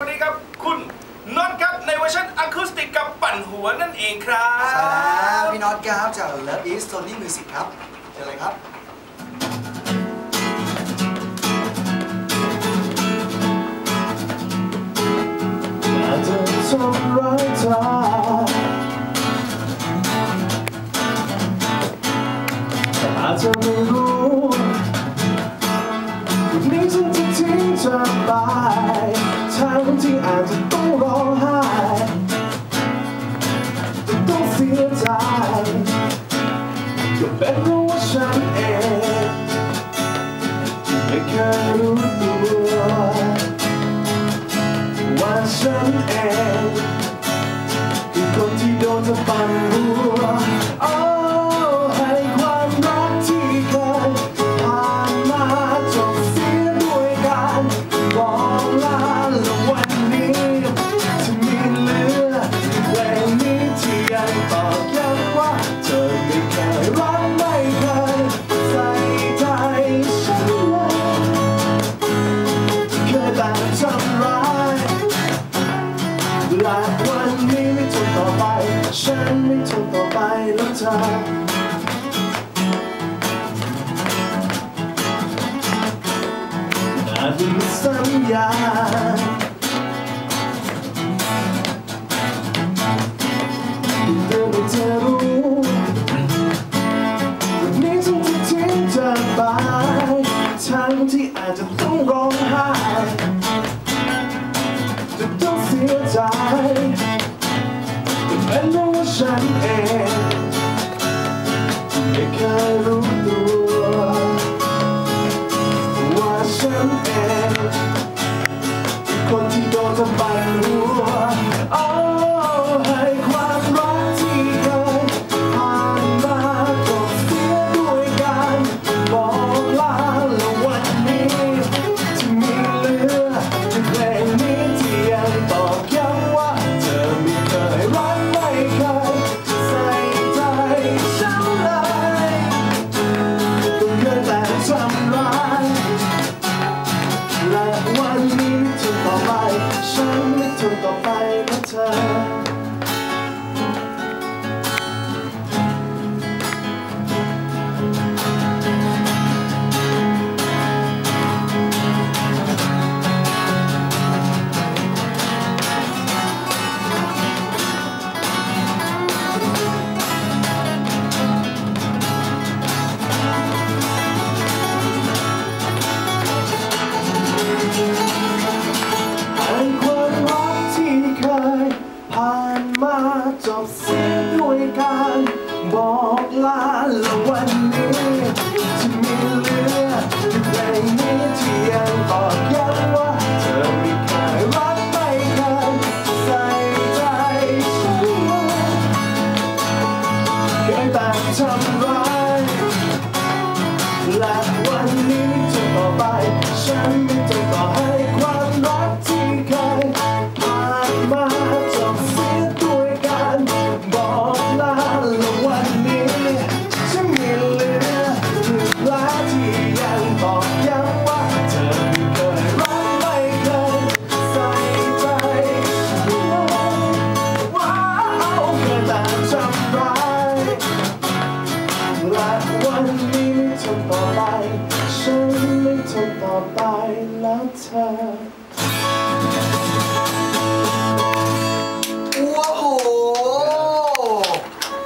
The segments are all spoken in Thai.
สวัสดีครับคุณน็อตครับในเวอร์ชันอะคูสติกกับปั่นหัวนั่นเองครับใช่แล้วพี่น็อตครับจาก Love Is Tony Music ครับเจอเลยครับ อาจจะทำร้ายเธอแต่อาจจะไม่รู้วันนี้ฉันจะทิ้งเธอไป ทั้งที่อาจจะต้องร้องไห้จะต้องเสียใจก็เป็นเพราะว่าฉันเองไม่เคยรู้ ฉันไม่ทนต่อไปแล้วเธออาจมีสัญญาเดี๋ยวเธอรู้วันนี้ฉันจะทิ้งเธอไปทั้งที่อาจจะต้องร้องไห้ เพราะว่าฉันเวันนี้ไม่ทนต่อไป ฉันไม่ทนต่อไปเพราะเธอ และวันนี้ที่มีเหลือในเพลงนี้ที่ยังบอกย้ำว่าเธอไม่เคยรักไม่เคยใส่ใจฉันเลยเคยแต่ทำร้ายและ ไปฉันไม่ทนต่อไปแล้วเธอ โอ้โห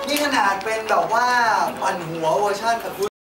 นี่ขนาดเป็นแบบว่าปั่นหัวเวอร์ชันอะคู